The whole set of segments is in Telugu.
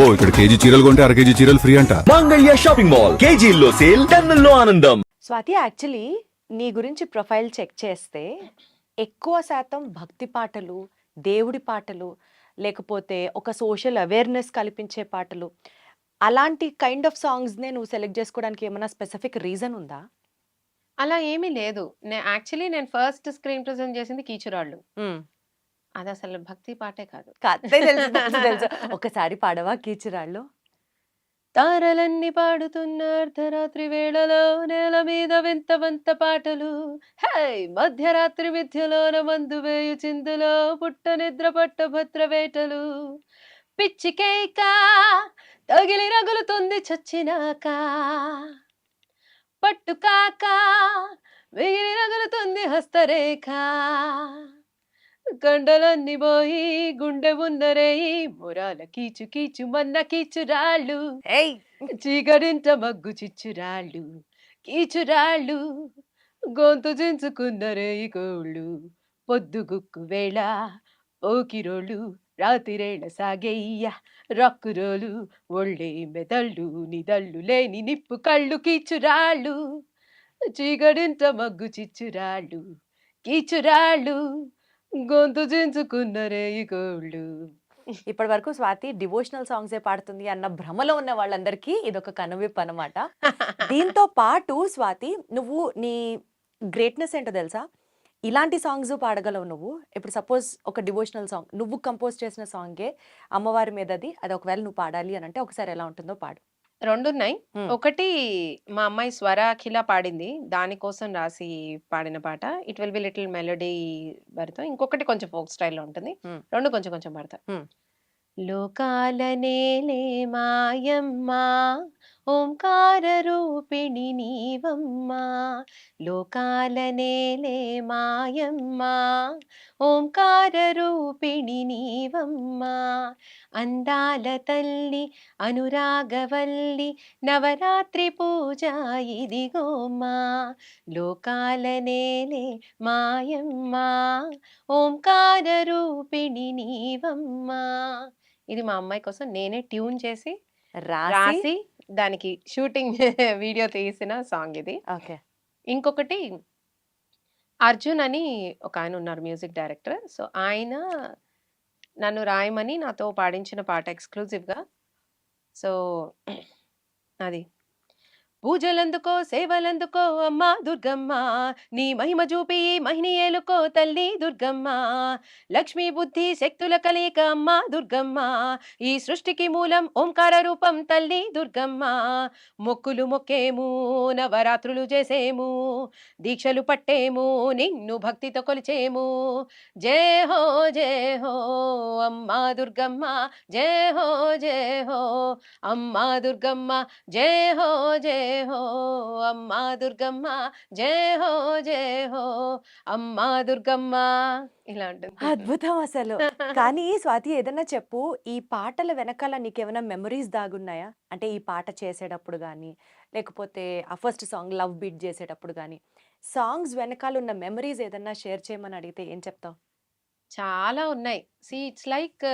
అబ్బో ఇక్కడ కేజీ చీరలు కొంటే అర కేజీ చీరలు ఫ్రీ అంట. Mangalya shopping mall. కేజీల్లో సేల్ టన్నుల్లో ఆనందం. స్వాతి యాక్చువల్లీ నీ గురించి ప్రొఫైల్ చెక్ చేస్తే ఎక్కువ శాతం భక్తి పాటలు దేవుడి పాటలు లేకపోతే ఒక సోషల్ అవేర్నెస్ కల్పించే పాటలు. అలాంటి కైండ్ ఆఫ్ సాంగ్స్నే నువ్వు సెలెక్ట్ చేసుకోవడానికి ఏమైనా స్పెసిఫిక్ రీజన్ ఉందా? అలా ఏమీ లేదు. నే యాక్చువల్లీ నేను ఫస్ట్ స్క్రీన్ ప్రెజెంట్ చేసింది కీచురాళ్ళు. అది అసలు భక్తి పాటే కాదు. తెలుసు. ఒకసారి పాడవా కీచురాళ్ళు? తారలన్నీ పాడుతున్న అర్ధరాత్రి వేళలో నేల మీద వింత వింత పాటలు. హై మధ్యరాత్రి మిథ్యలోన మందు వేయు చిందులో పుట్ట నిద్ర పట్ట భద్ర వేటలు. పిచ్చి కేక తగిలి రగులుతుంది చచ్చినాక. పట్టు కాక మిగిలి రగులుతుంది హస్తరేఖ. కండలన్నీ పోయి గుండె ఉన్నరేయి మురాల కీచు కీచు మన్న కీచురాళ్ళు ఏయ్! చీకరింట మగ్గు చిచ్చురాళ్ళు కీచురాళ్ళు గొంతు చించుకున్నరే కోళ్ళు. పొద్దుగుక్కు వేళ పోకిరోళ్ళు. రాతిరేళ సాగేయ్య రక్కురోలు. ఒళ్ళే మెదళ్ళు నిదళ్ళు లేని నిప్పు కళ్ళు కీచురాళ్ళు చీకరింట మగ్గు చిచ్చురాళ్ళు కీచురాళ్ళు గొంతు చించుకున్నరే గోళ్ళు ఇప్పటి వరకు స్వాతి డివోషనల్ సాంగ్సే పాడుతుంది అన్న భ్రమలో ఉన్న వాళ్ళందరికీ ఇదొక కనువిప్పు అనమాట దీంతో పాటు స్వాతి నువ్వు నీ గ్రేట్నెస్ ఏంటో తెలుసా? ఇలాంటి సాంగ్స్ పాడగలవు నువ్వు. ఇప్పుడు సపోజ్ ఒక డివోషనల్ సాంగ్ నువ్వు కంపోజ్ చేసిన సాంగే అమ్మవారి మీదది అది ఒకవేళ నువ్వు పాడాలి అని అంటే ఒకసారి ఎలా ఉంటుందో పాడు. రెండు ఉన్నాయి Hmm. ఒకటి మా అమ్మాయి స్వర అఖిల పాడింది దానికోసం రాసి పాడిన పాట. It will be little melody భరితం ఇంకొకటి కొంచెం ఫోక్ స్టైల్లో ఉంటుంది. రెండు కొంచెం కొంచెం పడతా. లోకాల నేలే మాయమ్మ. ఓంకార రూపిణి నీవమ్మ లోకాల నేలే మాయమ్మ. ఓంకార రూపిణి నీవమ్మ అందాల తల్లి అనురాగవల్లి నవరాత్రి పూజ ఇదిగోమ్మా. లోకాల నేలే మాయమ్మ ఓంకార రూపిణి నీవమ్మా. ఇది మా అమ్మాయి కోసం నేనే ట్యూన్ చేసి రాసి దానికి షూటింగ్ వీడియో తీసిన సాంగ్ ఇది. ఓకే. ఇంకొకటి అర్జున్ అని ఒక ఆయన ఉన్నారు మ్యూజిక్ డైరెక్టర్. సో ఆయన నన్ను రాయమని నాతో పాడించిన పాట ఎక్స్క్లూజివ్గా. సో అది. పూజలందుకో సేవలందుకో అమ్మా దుర్గమ్మ నీ మహిమ చూపి మహిని ఏలుకో తల్లి దుర్గమ్మ. లక్ష్మీ బుద్ధి శక్తుల కలయిక అమ్మా దుర్గమ్మ. ఈ సృష్టికి మూలం ఓంకార రూపం తల్లి దుర్గమ్మ. మొక్కులు మొక్కేము నవరాత్రులు చేసేము దీక్షలు పట్టేము నిన్ను భక్తితో కొలిచేము. జే హో జే హో అమ్మా దుర్గమ్మ జే హో జే హో అమ్మా దుర్గమ్మ జే హో జయ హో అమ్మా దుర్గమ్మ జయ హో జయ హో అమ్మా దుర్గమ్మ ఇలా ఉంటుంది అద్భుతం అసలు. కానీ స్వాతి ఏదన్నా చెప్పు ఈ పాటల వెనకాల నీకేమైనా మెమరీస్ దాగున్నాయా? అంటే ఈ పాట చేసేటప్పుడు కానీ లేకపోతే ఆ ఫస్ట్ సాంగ్ లవ్ బీట్ చేసేటప్పుడు కానీ సాంగ్స్ వెనకాల ఉన్న మెమరీస్ ఏదన్నా షేర్ చేయమని అడిగితే ఏం చెప్తావు? చాలా ఉన్నాయి. సి ఇట్స్ లైక్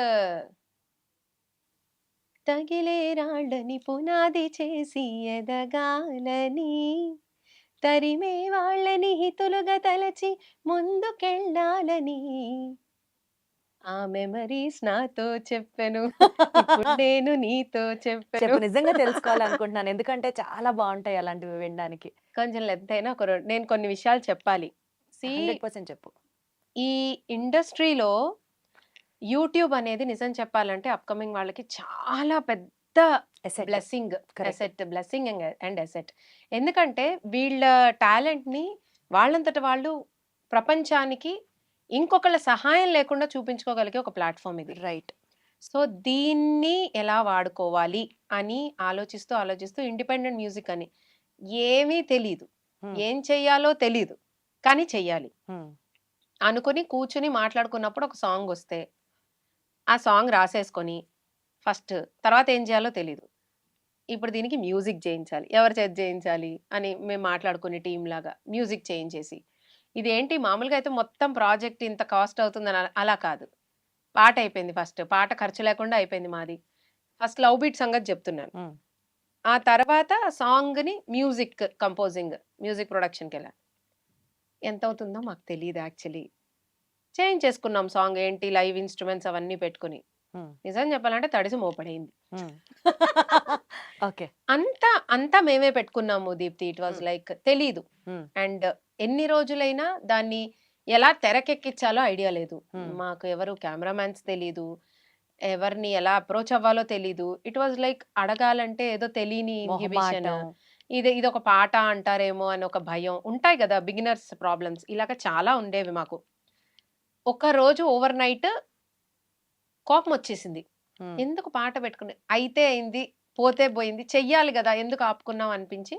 తగిలే రాళ్ళని పునాది చేసి ఎదగాలని. తరిమే వాళ్ళని హితులుగా తలచి ముందుకెళ్ళాలని. ఆ మెమరీస్ నాతో చెప్పాను. నేను నీతో చెప్పు. చెప్పాను నిజంగా తెలుసుకోవాలనుకుంటున్నాను. ఎందుకంటే చాలా బాగుంటాయి అలాంటివి వినడానికి. కొంచెం అయినా ఒక నేను కొన్ని విషయాలు చెప్పాలి. చెప్పు. ఈ ఇండస్ట్రీలో యూట్యూబ్ అనేది నిజం చెప్పాలంటే అప్కమింగ్ వాళ్ళకి చాలా పెద్ద. Blessing. Asset blessing and asset ఎందుకంటే వీళ్ళ టాలెంట్ని వాళ్ళంతట వాళ్ళు ప్రపంచానికి ఇంకొకళ్ళ సహాయం లేకుండా చూపించుకోగలిగే ఒక ప్లాట్ఫామ్ ఇది రైట్ సో దీన్ని ఎలా వాడుకోవాలి అని ఆలోచిస్తూ ఆలోచిస్తూ ఇండిపెండెంట్ మ్యూజిక్ అని ఏమీ తెలీదు. ఏం చెయ్యాలో తెలీదు కానీ చెయ్యాలి అనుకుని కూర్చుని మాట్లాడుకున్నప్పుడు ఒక సాంగ్ వస్తే ఆ సాంగ్ రాసేసుకొని ఫస్ట్ తర్వాత ఏం చేయాలో తెలీదు. ఇప్పుడు దీనికి మ్యూజిక్ చేయించాలి. ఎవరి చేత చేయించాలి అని మేము మాట్లాడుకునే టీం లాగా మ్యూజిక్ చేయించేసి. ఇదేంటి? మామూలుగా అయితే మొత్తం ప్రాజెక్ట్ ఇంత కాస్ట్ అవుతుందని అలా- కాదు. పాట అయిపోయింది ఫస్ట్. పాట ఖర్చు లేకుండా అయిపోయింది మాది. ఫస్ట్ లవ్ బీట్ సంగతి చెప్తున్నాను. ఆ తర్వాత సాంగ్ని మ్యూజిక్ కంపోజింగ్ మ్యూజిక్ ప్రొడక్షన్కి వెళ్ళాను ఎంత అవుతుందో మాకు తెలియదు యాక్చువల్లీ. చేంజ్ చేసుకున్నాం సాంగ్ ఏంటి లైవ్ ఇన్స్ట్రుమెంట్స్ అవన్నీ పెట్టుకుని. నిజం చెప్పాలంటే తడిసి మోపడైంది. ఓకే. అంతా అంతా మేమే పెట్టుకున్నాము దీప్తి. It was. లైక్ తెలీదు. అండ్ ఎన్ని రోజులైనా దాన్ని ఎలా తెరకెక్కించాలో ఐడియా లేదు. మాకు ఎవరు కెమెరామ్యాన్స్ తెలీదు. ఎవరిని ఎలా అప్రోచ్ అవ్వాలో తెలీదు. ఇట్ వాజ్ లైక్ అడగాలంటే ఏదో తెలియని ఇన్హిబిషన్. ఇది ఇది ఒక పాట అంటారేమో అని ఒక భయం. ఉంటాయి కదా బిగినర్స్ ప్రాబ్లమ్స్. ఇలాగ చాలా ఉండేవి మాకు. ఒక రోజు ఓవర్ నైట్ కోపం వచ్చేసింది. ఎందుకు పాట పెట్టుకుని అయితే అయింది పోతే పోయింది చెయ్యాలి కదా ఎందుకు ఆపుకున్నాం అనిపించి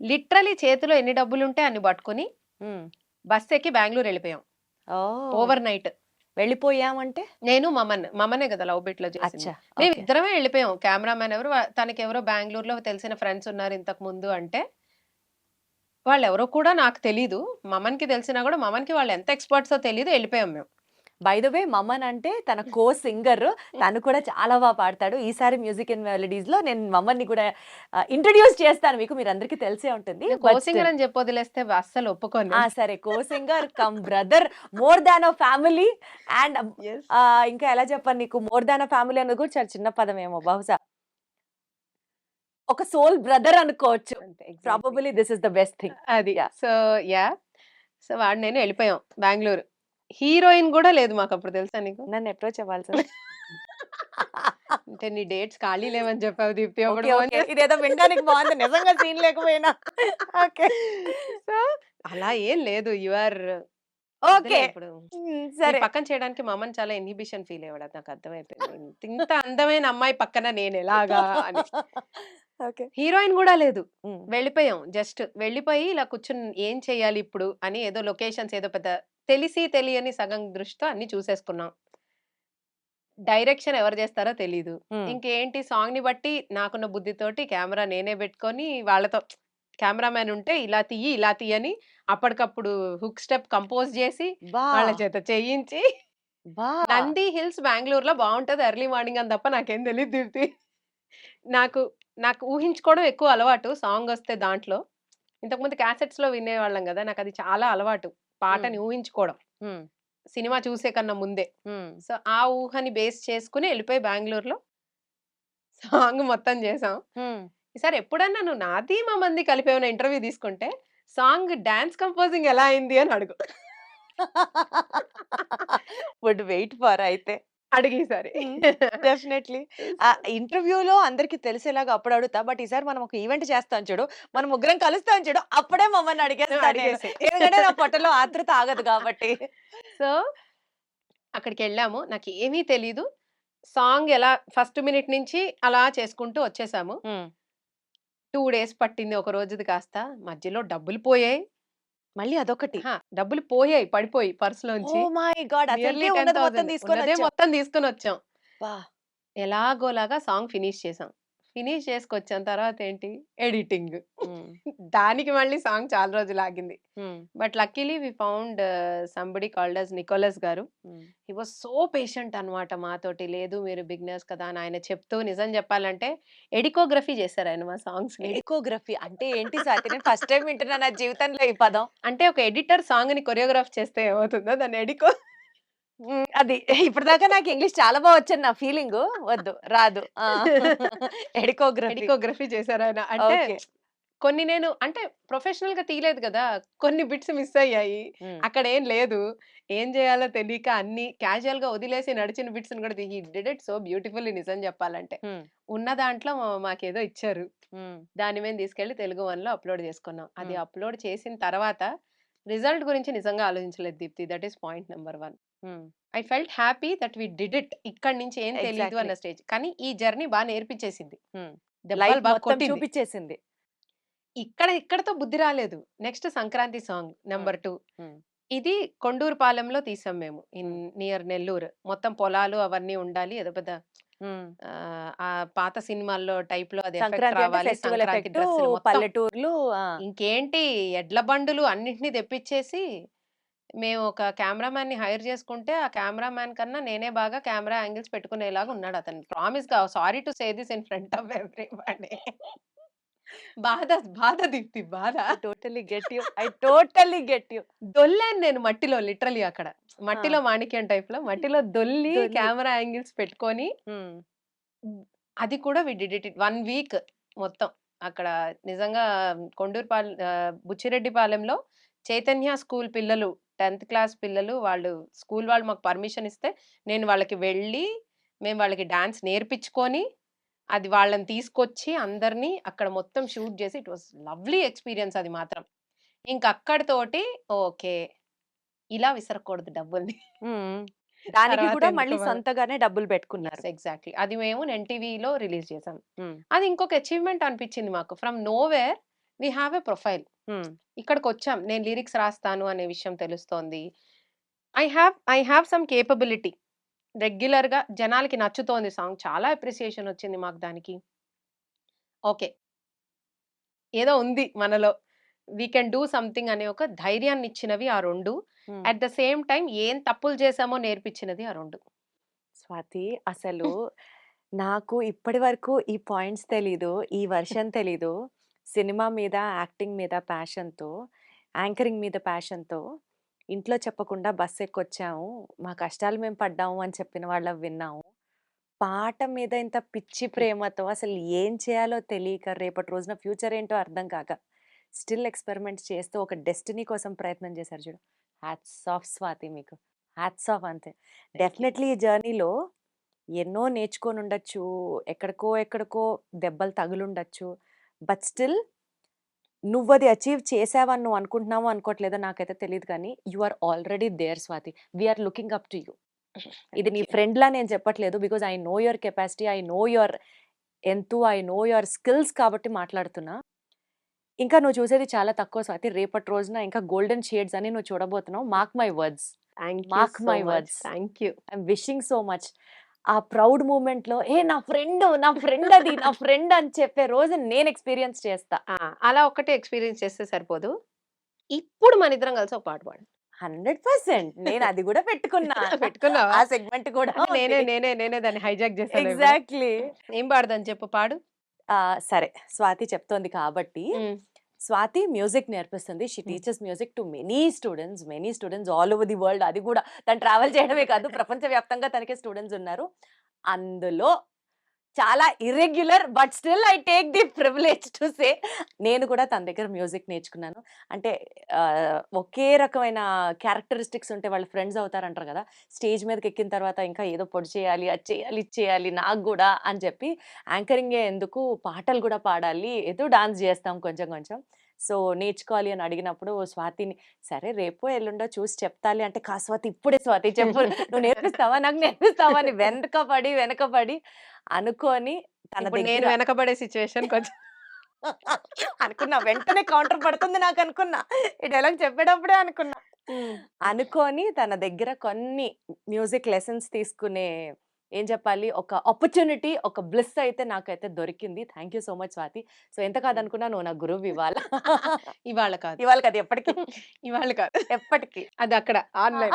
లిటరలీ చేతిలో ఎన్ని డబ్బులు ఉంటే అన్ని పట్టుకుని. బస్ ఎక్కి బెంగళూరు వెళ్ళిపోయాం. Overnight. వెళ్ళిపోయామంటే? నేను మమన్ మమనే కదా లవ్ బిట్లో అచ్చా మేము. ఇద్దరమే వెళ్ళిపోయాం. కెమెరామెన్ ఎవరు తనకి ఎవరో బెంగళూరులో తెలిసిన ఫ్రెండ్స్ ఉన్నారు ఇంతకు ముందు అంటే వాళ్ళు ఎవరో కూడా నాకు తెలీదు. మమన్కి తెలిసినా కూడా మమన్కి వాళ్ళు ఎంత ఎక్స్పర్ట్సో తెలీదు వెళ్ళిపోయాం మేము. బై ద వే మమ్మన్ అంటే తన కో సింగర్ తను కూడా చాలా బాగా పాడతాడు. ఈసారి మ్యూజిక్ అండ్ మెలడీస్లో నేను మమ్మల్ని కూడా ఇంట్రడ్యూస్ చేస్తాను. మీకు మీరు అందరికీ తెలిసే ఉంటుంది. కోసింగ్ still. అని చెప్పి వదిలేస్తే అస్సలు ఒప్పుకోను. సరే. Co singer cum brother. More than a family. And. ఇంకా ఎలా చెప్పాను నీకు? మోర్ దాన్ అ ఫ్యామిలీ అనేది కూడా చాలా చిన్న పదం ఏమో బహుశా. ఒక సోల్ బ్రదర్ అనుకోవచ్చు. Probably this is the best thing. అది. So yeah. సో వాడు నేను వెళ్ళిపోయాం బెంగళూరు. హీరోయిన్ కూడా లేదు మాకు అప్పుడు తెలుసా నీకు? నన్ను అప్రోచ్ అవ్వాలి సార్. అంటే నీ డేట్స్ ఖాళీ లేవని చెప్పావు దీప్తి. ఓకే ఇదేదో వినడానికి బాగుంది. నిజంగా సీన్ లేకపోయినా. ఓకే. సో అలా ఏం లేదు. You are okay. సరే. పక్కన చేయడానికి మా అమ్మని చాలా ఇన్హిబిషన్ ఫీల్ అయ్యాడు నాకు అర్థమైపోయింది. ఇంత- అందమైన అమ్మాయి పక్కన నేను ఎలాగా అని. హీరోయిన్ కూడా లేదు. వెళ్ళిపోయాం. జస్ట్ వెళ్ళిపోయి ఇలా కూర్చుని ఏం చేయాలి ఇప్పుడు అని ఏదో లొకేషన్స్ ఏదో పెద్ద తెలిసి తెలియని సగం దృష్టితో అన్ని చూసేసుకున్నాం. డైరెక్షన్ ఎవరు చేస్తారో తెలీదు. ఇంకేంటి సాంగ్ని బట్టి నాకున్న బుద్ధితోటి కెమెరా నేనే పెట్టుకొని వాళ్ళతో కెమెరామ్యాన్ ఉంటే ఇలా తీయి ఇలా తీయని అప్పటికప్పుడు హుక్ స్టెప్ కంపోజ్ చేసి వాళ్ళ చేత చేయించి నంది హిల్స్ బెంగళూరులో బాగుంటది ఎర్లీ మార్నింగ్ అని తప్ప నాకేం తెలియదు నాకు నాకు ఊహించుకోవడం ఎక్కువ అలవాటు సాంగ్ వస్తే దాంట్లో. ఇంతకుముందు క్యాసెట్స్లో వినేవాళ్ళం కదా! నాకు అది చాలా అలవాటు పాటని ఊహించుకోవడం. సినిమా చూసే కన్నా ముందే. సో ఆ ఊహని బేస్ చేసుకుని వెళ్ళిపోయి బెంగళూరులో సాంగ్ మొత్తం చేసాం. ఈసారి ఎప్పుడన్నా నువ్వు నాది మా మంది కలిపి ఏమైనా ఇంటర్వ్యూ తీసుకుంటే సాంగ్ డాన్స్ కంపోజింగ్ ఎలా అయింది అని అడుగు. వుడ్ వెయిట్ ఫర్ అయితే. అడిగి ఈసారి డెఫినెట్లీ. ఆ ఇంటర్వ్యూలో అందరికి తెలిసేలాగా అప్పుడు అడుగుతా బట్ ఈసారి మనం ఒక ఈవెంట్ చేస్తాం చూడు మనం ముగ్గురం కలుస్తాం చూడు అప్పుడే మమ్మల్ని అడిగేస్తాను. అడిగేసేయ్. ఎందుకంటే నా పొట్టలో ఆతృత ఆగదు కాబట్టి. సో అక్కడికి వెళ్ళాము. నాకు ఏమీ తెలీదు. సాంగ్ ఎలా ఫస్ట్ మినిట్ నుంచి అలా చేసుకుంటూ వచ్చేసాము. టూ డేస్ పట్టింది ఒక రోజుది కాస్త. మధ్యలో డబ్బులు పోయాయి. మళ్ళీ అదొకటి. డబ్బులు పోయాయి పడిపోయి పర్స్ లోంచి ఓ మై గాడ్! Nearly అసలు ఉన్నది మొత్తం 10,000. తీసుకొని వచ్చాం. ఎలాగోలాగా సాంగ్ ఫినిష్ చేసాం. ఫినిష్ చేసుకొచ్చాం తర్వాత ఏంటి? ఎడిటింగ్. దానికి మళ్ళీ సాంగ్ చాలా రోజులు ఆగింది. But luckily we found somebody called as Nicholas గారు. హీ వాజ్ సో పేషెంట్ అనమాట మాతోటి. లేదు మీరు బిగినర్స్ కదా అని ఆయన చెప్తూ నిజం చెప్పాలంటే ఎడికోగ్రఫీ చేశారు ఆయన మా సాంగ్స్ ఎడికోగ్రఫీ అంటే ఏంటి స్వాతి నేను ఫస్ట్ టైం వింటున్నా నా జీవితంలో ఈ పదం. అంటే ఒక ఎడిటర్ సాంగ్ని కొరియోగ్రాఫ్ చేస్తే ఏమవుతుందో దాన్ని ఎడికో అది ఇప్పటిదాకా నాకు ఇంగ్లీష్ చాలా బాగా వచ్చింది నా ఫీలింగ్. వద్దు రాదు. ఎడికోగ్రఫీ. ఎడికోగ్రఫీ చేశారు ఆయన. అంటే కొన్ని నేను అంటే ప్రొఫెషనల్గా తీయలేదు కదా కొన్ని బిట్స్ మిస్ అయ్యాయి. అక్కడ ఏం లేదు. ఏం చేయాలో తెలియక అన్ని క్యాజువల్గా వదిలేసి నడిచిన బిట్స్ కూడా he did it so beautifully నిజం చెప్పాలంటే. ఉన్న దాంట్లో మాకేదో ఇచ్చారు. దాని మీద తీసుకెళ్ళి తెలుగు వన్లో అప్లోడ్ చేసుకున్నాం. అది. అప్లోడ్ చేసిన తర్వాత రిజల్ట్ గురించి నిజంగా ఆలోచించలేదు Deepthi. That is point number one. I felt happy that we did it. ఇక్కడ నుంచి ఏం తెలియదు. అన్న స్టేజ్. కానీ ఈ జర్నీ బాగా నేర్పించేసింది. చూపించేసింది ఇక్కడ ఇక్కడతో బుద్ధి రాలేదు. Next Sankranti song number two. ఇది కొండూరు పాలెంలో తీసాం మేము ఇన్ నియర్ నెల్లూరు. మొత్తం పొలాలు అవన్నీ ఉండాలి ఏదో పెద్ద ఆ, పాత సినిమాల్లో టైప్లో అది రావాలి సంక్రాంతి డ్రెస్సులు పల్లెటూర్లు ఇంకేంటి ఎడ్ల బండులు అన్నింటినీ తెప్పించేసి మేము ఒక కెమెరామ్యాన్‌ని హైర్ చేసుకుంటే, ఆ కెమెరామ్యాన్ కన్నా నేనే బాగా కెమెరా యాంగిల్స్ పెట్టుకునేలాగా ఉన్నాడు అతను. ప్రామిస్‌గా sorry to say this in front of everybody. బాధ, బాధ దీప్తి బాధ. I totally get you. I totally get you. దొల్లాను నేను మట్టిలో లిటరల్లీ అక్కడ. మట్టిలో మాణిక్యం టైప్‌లో మట్టిలో దొల్లి. కెమెరా యాంగిల్స్ పెట్టుకొని. అది కూడా వి డిడ్ ఇట్ 1 వీక్ మొత్తం. అక్కడ నిజంగా కొండూరుపాల్ బుచ్చిరెడ్డిపాలెంలో చైతన్య స్కూల్ పిల్లలు 10థ్ క్లాస్ పిల్లలు వాళ్ళు స్కూల్ వాళ్ళు మాకు పర్మిషన్ ఇస్తే, నేను వాళ్ళకి వెళ్ళి, మేము వాళ్ళకి డాన్స్ నేర్పించుకొని, అది వాళ్ళని తీసుకొచ్చి అందరిని అక్కడ మొత్తం షూట్ చేసి ఇట్ వాస్ లవ్లీ ఎక్స్‌పీరియన్స్ అది మాత్రం. ఇంక అక్కడితోటి ఓకే. ఇలా విసరకూడదు డబ్బుల్ని. దానికి కూడా మళ్ళీ సొంతగానే డబ్బులు పెట్టుకున్నారు. ఎగ్జాక్ట్‌లీ. అది మేము ఎన్‌టీవీలో రిలీజ్ చేసాం. అది ఇంకొక అచీవ్‌మెంట్ అనిపించింది మాకు. From nowhere we have a profile. Hmm. ఇక్కడికొచ్చాం. నేను లిరిక్స్ రాస్తాను అనే విషయం తెలుస్తోంది. I have I have some capability. రెగ్యులర్‌గా జనాలకి నచ్చుతోంది సాంగ్. చాలా అప్రిసియేషన్ వచ్చింది మాకు దానికి. ఓకే. ఏదో ఉంది మనలో. వి కెన్ డూ సంథింగ్ అనే ఒక ధైర్యాన్నిచ్చినవి ఆ 2. హ్మ్. అట్ ద సేమ్ టైమ్ ఏం తప్పులు చేశామో నేర్పించినది ఆ 2. స్వాతి అసలు నాకు ఇప్పటి వరకు ఈ పాయింట్స్ తెలీదు. ఈ వెర్షన్ తెలీదు. సినిమా మీద, యాక్టింగ్ మీద ప్యాషన్‌తో, యాంకరింగ్ మీద ప్యాషన్‌తో ఇంట్లో చెప్పకుండా బస్ ఎక్కొచ్చాము. మా కష్టాలు మేము పడ్డాము అని చెప్పిన వాళ్ళవి విన్నాము. పాట మీద ఇంత పిచ్చి ప్రేమతో అసలు ఏం చేయాలో తెలియక రేపటి రోజున ఫ్యూచర్ ఏంటో అర్థం కాక స్టిల్ ఎక్స్‌పెరిమెంట్స్ చేస్తూ ఒక డెస్టినీ కోసం ప్రయత్నం చేశారు చూడు. హ్యాట్స్ ఆఫ్ స్వాతి మీకు. హ్యాట్స్ ఆఫ్ అంతే. Thank you. డెఫినెట్‌లీ ఈ జర్నీలో ఎన్నో నేర్చుకొనుండొచ్చు. ఎక్కడికో ఎక్కడికో దెబ్బలు తగిలుండొచ్చు. బట్ స్టిల్ నువ్వది అచీవ్ చేశావని నువ్వు అనుకుంటున్నావో, అనుకోవట్లేదో నాకైతే తెలీదు కానీ you are already there Swathi. We are looking up to you. ఇది నీ. ఫ్రెండ్‌లా నేను చెప్పట్లేదు. Because I know your capacity. I know your ఎంతు. I know your skills కాబట్టి మాట్లాడుతున్నా. ఇంకా నువ్వు చూసేది చాలా తక్కువ స్వాతి. రేపటి రోజున ఇంకా గోల్డెన్ షేడ్స్ అని నువ్వు చూడబోతున్నావు. Mark my words. Mark so my. Words. Thank you. I'm wishing so much. ఆ ప్రౌడ్ మూమెంట్‌లో ఏ నా ఫ్రెండ్, నా ఫ్రెండ్ అది, నా ఫ్రెండ్ అని చెప్పే రోజు నేను ఎక్స్‌పీరియన్స్ చేస్తా. అలా ఒక్కటే ఎక్స్‌పీరియన్స్ చేస్తే సరిపోదు. ఇప్పుడు మనిద్దరం కలిసి ఒక పాట పాడండి. 100% నేను అది కూడా పెట్టుకున్నా. పెట్టుకున్నావా? ఆ సెగ్మెంట్ కూడా నేనే. నేనే నేనే దాన్ని హైజాక్ చేశానా? ఎగ్జాక్ట్‌లీ. ఏం పాడదాం చెప్పు పాడు. ఆ! సరే. స్వాతి చెప్తోంది కాబట్టి. స్వాతి మ్యూజిక్ నేర్పిస్తుంది. She. Teaches music to many students, many students all over the world. అది కూడా తను ట్రావెల్ చేయడమే కాదు ప్రపంచవ్యాప్తంగా తనకి స్టూడెంట్స్ ఉన్నారు. అందులో చాలా irregular but still I take the privilege to say నేను కూడా తన దగ్గర మ్యూజిక్ నేర్చుకున్నాను. అంటే ఒకే రకమైన క్యారెక్టరిస్టిక్స్ ఉంటే వాళ్ళు ఫ్రెండ్స్ అవుతారంటారు కదా! స్టేజ్ మీదకి ఎక్కిన తర్వాత ఇంకా ఏదో పొడి చేయాలి, అది చేయాలి, ఇది చేయాలి నాకు కూడా అని చెప్పి యాంకరింగే ఎందుకు పాటలు కూడా పాడాలి. ఏదో డాన్స్ చేస్తాం కొంచెం కొంచెం. సో నేర్చుకోవాలి అని అడిగినప్పుడు స్వాతిని సరే రేపో ఎల్లుండో చూసి చెప్తాలే అంటే కా స్వాతి ఇప్పుడే స్వాతి చెప్పు నువ్వు నేర్పిస్తావా? నాకు నేర్పిస్తావా? అని వెనకపడి, వెనకపడి అనుకోని తన నేను వెనకబడే సిట్యుయేషన్‌కి వచ్చా. అనుకున్నా. వెంటనే కౌంటర్ పడుతుంది నాకనుకున్నా. ఈ డైలాగ్ చెప్పేటప్పుడే అనుకున్నా. అనుకోని తన దగ్గర కొన్ని మ్యూజిక్ లెసన్స్ తీసుకునే ఏం చెప్పాలి ఒక ఆపర్చునిటీ, ఒక బ్లిస్ అయితే నాకైతే దొరికింది. Thank you so much Swathi. So ఎంత. కాదనుకున్నా నువ్వు నా గురువు ఇవాళ. ఇవాళ కాదు. ఇవాళ కాదు ఎప్పటికి. ఇవాళ కాదు. ఎప్పటికి. అది అక్కడ ఆన్‌లైన్.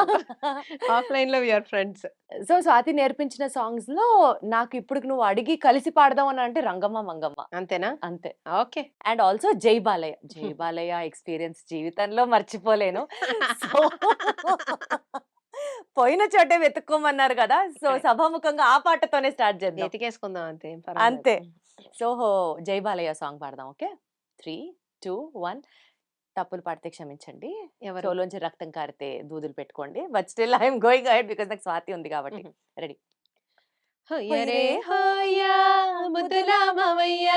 ఆఫ్‌లైన్‌లో we are friends. So Swathi నేర్పించిన సాంగ్స్‌లో నాకు ఇప్పటికి నువ్వు అడిగి కలిసి పాడదాం అని అంటే రంగమ్మ మంగమ్మ. అంతేనా? అంతే. ఓకే. అండ్ ఆల్సో జై బాలయ్య. జై బాలయ్య ఎక్స్‌పీరియన్స్ జీవితంలో మర్చిపోలేను. సో పోయిన చోటే వెతుక్కోమన్నారు కదా! సో. సభాముఖంగా ఆ పాటతోనే స్టార్ట్ చేద్దాం. ఎతికేసుకుందాం అంతే. అంతే. సో జై బాలయ్య సాంగ్ పాడదాం. ఓకే. 3, 2, 1 తప్పులు పాడితే క్షమించండి. ఎవరు? చెవులోంచి రక్తం కారితే దూదులు పెట్టుకోండి. But still I am going ahead because నాకు స్వాతి ఉంది కాబట్టి. రెడీ. హొయ్యరే హోయ ముద్దుల మావయ్య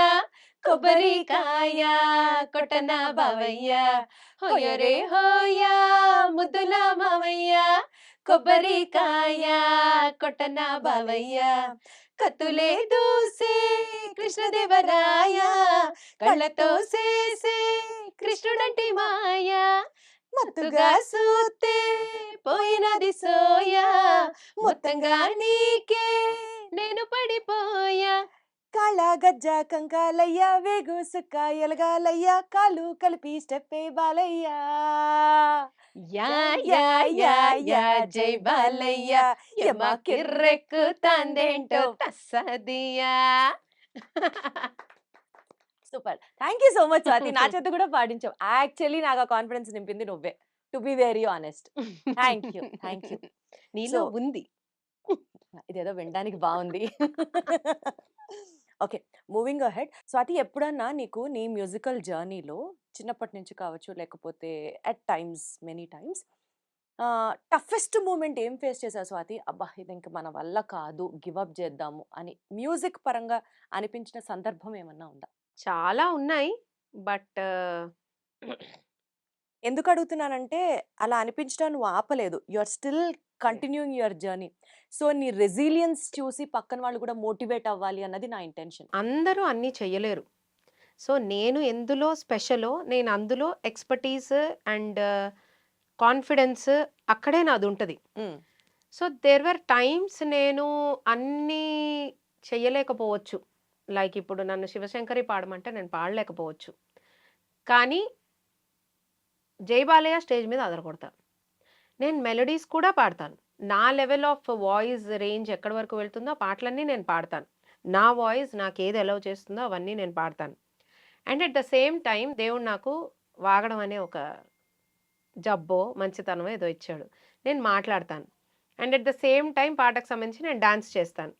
కొబ్బరికాయ కొట్టన బావయ్య హొయ్యరే హోయ ముద్దుల మావయ్య కొబ్బరికాయ కొట్టన బావయ్య. కత్తులే దూసే కృష్ణదేవరాయ. కళ్ళతో సేసే కృష్ణుడంటి మాయ. మత్తుగా సూతే పోయినది సోయ. మొత్తంగా నీకే నేను పడిపోయా కాళ గజ్జ కంకాలయ్య వేగు సుక్క ఎలగాలయ్య కాలు కలిపి స్టెప్పే Balayya. Yeah yeah yeah yeah జై బాలయ్య. యమ కిర్రెక్కు తందేంటో తస్సదియా super. Thank you so much Swathi. నా చేత కూడా పాడించావు. యాక్చువల్లీ నాకు ఆ కాన్ఫిడెన్స్ నింపింది నువ్వే. To be very honest. Thank you thank you. నీలో ఉంది. ఇదేదో వినడానికి బాగుంది. ఓకే. Moving ahead. స్వాతి ఎప్పుడన్నా నీకు నీ మ్యూజికల్ జర్నీలో చిన్నప్పటి నుంచి కావచ్చు లేకపోతే at times many times toughest moment ఏం ఫేస్ చేశావు స్వాతి? అబ్బా! ఇది ఇంక మన వల్ల కాదు గివ్ అప్ చేద్దాము అని మ్యూజిక్ పరంగా అనిపించిన సందర్భం ఏమన్నా ఉందా? చాలా ఉన్నాయి. బట్ ఎందుకు అడుగుతున్నానంటే అలా అనిపించడం నువ్వు ఆపలేదు. You are still continuing your journey so నీ రెసిలియన్స్ చూసి పక్కన వాళ్ళు కూడా మోటివేట్ అవ్వాలి అన్నది నా ఇంటెన్షన్ అందరూ అన్నీ చెయ్యలేరు. సో నేను ఎందులో స్పెషలో నేను అందులో ఎక్స్పర్టీస్ అండ్ కాన్ఫిడెన్స్ అక్కడే నాది ఉంటుంది. సో దేర్ వర్ టైమ్స్ నేను అన్నీ చెయ్యలేకపోవచ్చు. లైక్ ఇప్పుడు నన్ను శివశంకరి పాడమంటే నేను పాడలేకపోవచ్చు. కానీ జై బాలయ్య స్టేజ్ మీద అదరగొడతాను నేను మెలడీస్ కూడా పాడతాను. నా లెవెల్ ఆఫ్ వాయిస్ రేంజ్ ఎక్కడి వరకు వెళ్తుందో పాటలన్నీ నేను పాడతాను. నా వాయిస్ నాకు ఏది అలౌ చేస్తుందో అవన్నీ నేను పాడతాను. And at the same time దేవుడు నాకు వాగడం అనే ఒక జబ్బో మంచితనమో ఏదో ఇచ్చాడు. నేను మాట్లాడతాను. And at the same time పాటకు సంబంధించి నేను డాన్స్ చేస్తాను.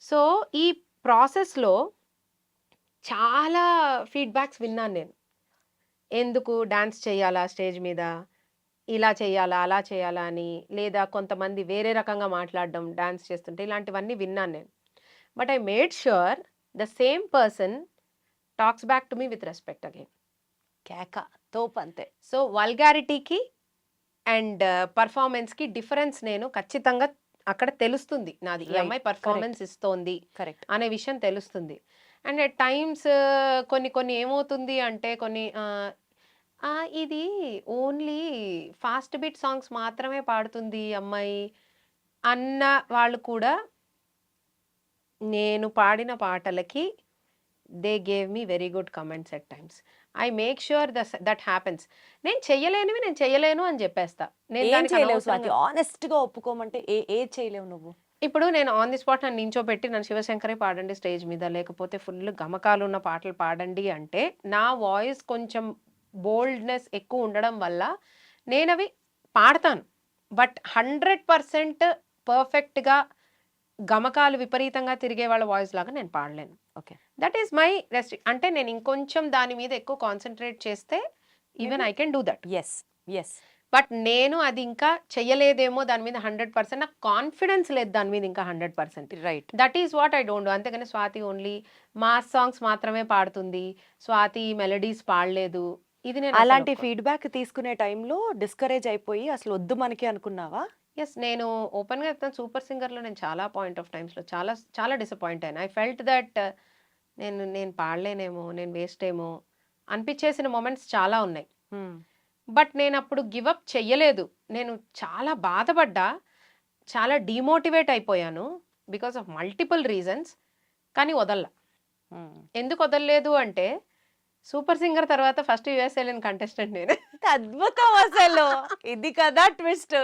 సో ఈ ప్రాసెస్లో చాలా ఫీడ్బ్యాక్స్ విన్నాను నేను. ఎందుకు డాన్స్ చేయాలా స్టేజ్ మీద? ఇలా చేయాలా అలా చేయాలా అని లేదా కొంతమంది వేరే రకంగా మాట్లాడడం డాన్స్ చేస్తుంటే ఇలాంటివన్నీ విన్నాను నేను. But I made sure the same person talks back to me with respect again. కేక తోపు అంతే. సో వల్గారిటీకి అండ్ పర్ఫార్మెన్స్కి డిఫరెన్స్ నేను ఖచ్చితంగా అక్కడ తెలుస్తుంది. నాది ఈ అమ్మాయి పర్ఫార్మెన్స్ ఇస్తోంది కరెక్ట్ అనే విషయం తెలుస్తుంది. అండ్ అట్ టైమ్స్ కొన్ని కొన్ని ఏమవుతుంది అంటే కొన్ని ఆ, ఇది ఓన్లీ ఫాస్ట్ బీట్ సాంగ్స్ మాత్రమే పాడుతుంది ఈ అమ్మాయి అన్న వాళ్ళు కూడా నేను పాడిన పాటలకి they gave me very good comments at times. I make sure that happens. నేను చెయ్యలేనివి నేను చెయ్యలేను అని చెప్పేస్తా. నేను ఏం దానికి చేయలేవు స్వాతి అనవసరంగా- ఆనెస్ట్గా ఒప్పుకోమంటే ఏ ఏ చేయలేవు నువ్వు? ఇప్పుడు నేను ఆన్ ది స్పాట్ నన్ను నించోబెట్టి నన్ను శివశంకరే పాడండి స్టేజ్ మీద లేకపోతే ఫుల్ గమకాలు ఉన్న పాటలు పాడండి అంటే నా వాయిస్ కొంచెం బోల్డ్నెస్ ఎక్కువ ఉండడం వల్ల నేను అవి పాడతాను. బట్ హండ్రెడ్ పర్సెంట్ పర్ఫెక్ట్గా గమకాలు విపరీతంగా తిరిగే వాళ్ళ వాయిస్ లాగా నేను పాడలేను. Okay. That is my rest అంటే నేను ఇంకొంచెం దాని మీద ఎక్కువ కాన్సన్ట్రేట్ చేస్తే even I can do that. Yes yes but నేను అది ఇంకా చెయ్యలేదేమో దాని మీద హండ్రెడ్ పర్సెంట్ నాకు కాన్ఫిడెన్స్ లేదు దాని మీద ఇంకా hundred percent. Right. That is what I don't అంతేగాని స్వాతి ఓన్లీ మాస్ సాంగ్స్ మాత్రమే పాడుతుంది. స్వాతి మెలడీస్ పాడలేదు. ఇది నేను అలాంటి ఫీడ్బ్యాక్ తీసుకునే టైంలో డిస్కరేజ్ అయిపోయి అసలు వద్దు మనకి అనుకున్నావా? ఎస్ నేను ఓపెన్గా చెప్తాను. సూపర్ సింగర్లో నేను చాలా పాయింట్ ఆఫ్ టైమ్స్లో చాలా చాలా డిసప్పాయింట్ అయ్యాను. ఐ ఫెల్ట్ దట్ నేను నేను పాడలేనేమో నేను వేస్ట్ ఏమో అనిపించేసిన మూమెంట్స్ చాలా ఉన్నాయి. బట్ నేను అప్పుడు గివప్ చెయ్యలేదు. నేను చాలా బాధపడ్డా చాలా డిమోటివేట్ అయిపోయాను బికాస్ ఆఫ్ మల్టిపుల్ రీజన్స్ కానీ వదల్లా. ఎందుకు వదలలేదు అంటే సూపర్ సింగర్ తర్వాత ఫస్ట్ యుఎస్ వెళ్ళిన కంటెస్టెంట్ నేను. అద్భుతం అసలు. ఇది కదా ట్విస్ట్.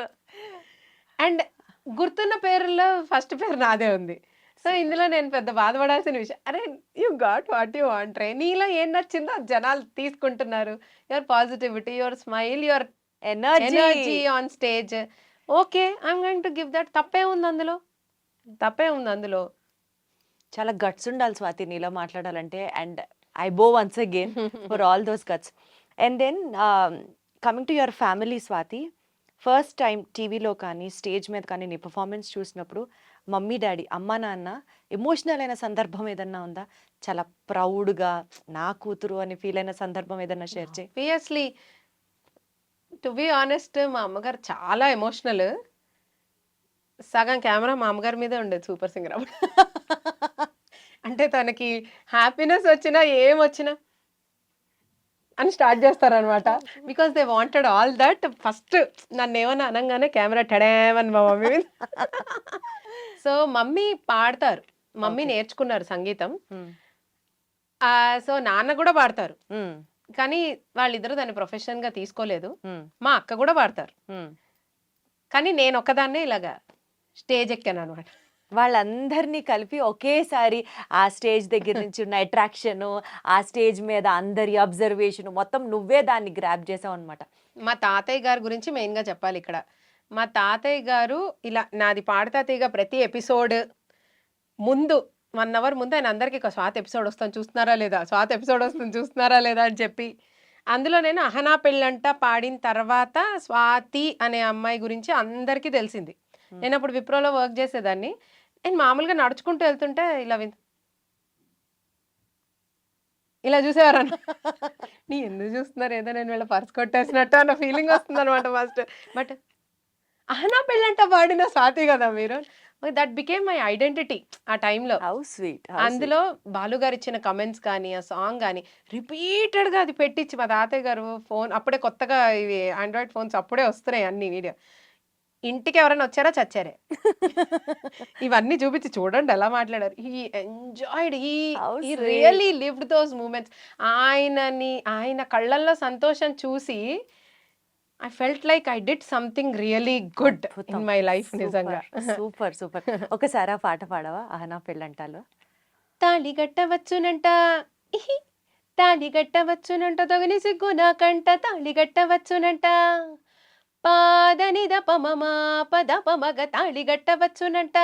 అండ్ గుర్తున్న పేరులో ఫస్ట్ పేరు నాదే ఉంది. సో ఇందులో నేను పెద్ద బాధపడాల్సిన విషయం అరే you got what you want రే. నీలో ఏం నచ్చిందో జనాలు తీసుకుంటున్నారు. Your positivity your smile your energy energy on stage okay I'm going to give that తప్పే ఉంది అందులో? తప్పే ఉంది అందులో. చాలా గట్స్ ఉండాలి స్వాతి నీలో మాట్లాడాలంటే. And I bow once again for all those guts and then coming to your family Swathi first time టీవీలో కానీ స్టేజ్ మీద కానీ నీ పర్ఫార్మెన్స్ చూసినప్పుడు మమ్మీ డాడీ అమ్మ నాన్న ఎమోషనల్ అయిన సందర్భం ఏదన్నా ఉందా? చాలా ప్రౌడ్గా నా కూతురు అని ఫీల్ అయిన సందర్భం ఏదన్నా షేర్ చేయి. ఆబ్వియస్లీ టు బి ఆనెస్ట్ మా అమ్మగారు చాలా ఎమోషనల్ సగం కెమెరా మా అమ్మగారి మీదే ఉండేది సూపర్ సింగర్ అప్పుడు. అంటే తనకి హ్యాపీనెస్ వచ్చినా ఏం వచ్చినా అని స్టార్ట్ చేస్తారనమాట because they wanted all that first నన్ను ఏమన్నా అనగానే కెమెరా టడేమని మా మమ్మీ మీద. సో మమ్మీ పాడతారు. మమ్మీ. నేర్చుకున్నారు సంగీతం. సో నాన్న కూడా పాడతారు. ఉమ్, కానీ వాళ్ళిద్దరూ దాన్ని ప్రొఫెషన్గా తీసుకోలేదు. ఉమ్, మా అక్క కూడా పాడతారు. కానీ నేను ఒక్కదాన్నే ఇలాగా స్టేజ్ ఎక్కాను అనమాట వాళ్ళందరినీ కలిపి ఒకేసారి ఆ స్టేజ్ దగ్గర నుంచి ఉన్న అట్రాక్షన్ ఆ స్టేజ్ మీద అందరి అబ్జర్వేషన్ మొత్తం నువ్వే దాన్ని గ్రాప్ చేసావు అనమాట మా తాతయ్య గారి గురించి మెయిన్గా చెప్పాలి ఇక్కడ. మా తాతయ్య గారు ఇలా నాది పాడతా తీగ ప్రతి ఎపిసోడ్ ముందు వన్ అవర్ ముందు ఆయన అందరికీ ఒక స్వాతి ఎపిసోడ్ వస్తాను చూస్తున్నారా లేదా? స్వాతి ఎపిసోడ్ వస్తుంది. చూస్తున్నారా లేదా అని చెప్పి. అందులో నేను అహనా పెళ్ళంట పాడిన తర్వాత స్వాతి అనే అమ్మాయి గురించి అందరికీ తెలిసింది. నేను అప్పుడు విప్రోలో వర్క్ చేసేదాన్ని. నేను మామూలుగా నడుచుకుంటూ వెళ్తుంటే ఇలా విన్ ఇలా చూసేవారన్న నీ ఎందుకు చూస్తున్నారు? ఏదో నేను వీళ్ళ పర్స్ కొట్టేసినట్టు అన్న ఫీలింగ్ వస్తుంది అనమాట ఫస్ట్ బట్ అహనా పెళ్ళంట పాడిన స్వాతి కదా మీరు? దట్ బికేమ్ మై ఐడెంటిటీ ఆ టైంలో హౌ స్వీట్ అందులో బాలు గారు ఇచ్చిన కమెంట్స్ కానీ ఆ సాంగ్ కానీ రిపీటెడ్గా అది పెట్టించి మా తాతయ్య గారు ఫోన్ అప్పుడే కొత్తగా ఇవి ఆండ్రాయిడ్ ఫోన్స్ అప్పుడే వస్తున్నాయి అన్ని వీడియో ఇంటికి ఎవరైనా వచ్చారా? చచ్చారే. ఇవన్నీ చూపించి చూడండి ఎలా మాట్లాడారు. ఈ ఎంజాయిడ్ ఈ sweet. Really lived those moments ఆయనని ఆయన కళ్ళల్లో సంతోషం చూసి I felt like I did something really good in my life నిజంగా. సూపర్ సూపర్ ఒకసారి ఆ పాట పాడవా? అహనా పెళ్ళంటాలో. తాళి కట్టవచ్చునంట ఇహి తాళి కట్టవచ్చునంట తగని సిగ్గు నాకంట తాళి కట్టవచ్చునంట పాదనిద దపమమ పద పమగ తాళిగట్టవచ్చునంట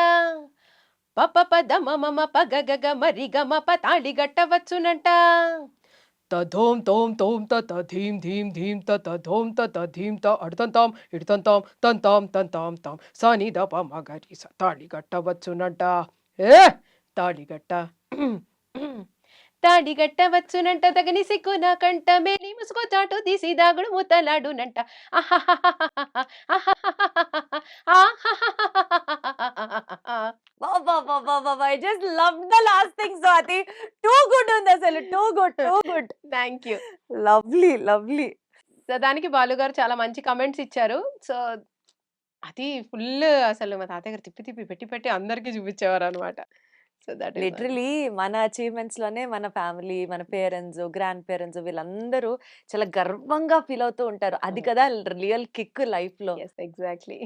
పప పద మమ పగ గగ మరి గమ ప తాళిగట్టవచ్చునంట తధోం తోం తోం త ధీం ధీం ధీం త తధోం త ధీం త అడతంతాం ఇడతంతాం తంతాం తంతాం తాం. సని దప మగరి స తాళి కట్టవచ్చునంట ఏ తాళిగట్ట? తాళిగట్టవచ్చునంట తగని సిగ్గు నా కంట మేలి ముసుగు చాటు తీసి దాగుడు ముతలాడునంట. I just love the last thing Swathi too good ఉంది అసలు. Too good too good thank you lovely lovely so దానికి బాలు గారు చాలా మంచి కమెంట్స్ ఇచ్చారు. సో అది ఫుల్ అసలు మా తాతయ్య గారు తిప్పి తిప్పి పెట్టి పెట్టి అందరికీ చూపించేవారు అనమాట లిటరలీ మన అచీవ్మెంట్స్లోనే మన ఫ్యామిలీ మన పేరెంట్స్ గ్రాండ్ పేరెంట్స్ వీళ్ళందరూ చాలా గర్వంగా ఫీల్ అవుతూ ఉంటారు. అది కదా రియల్ కిక్ లైఫ్లో ఎగ్జాక్ట్లీ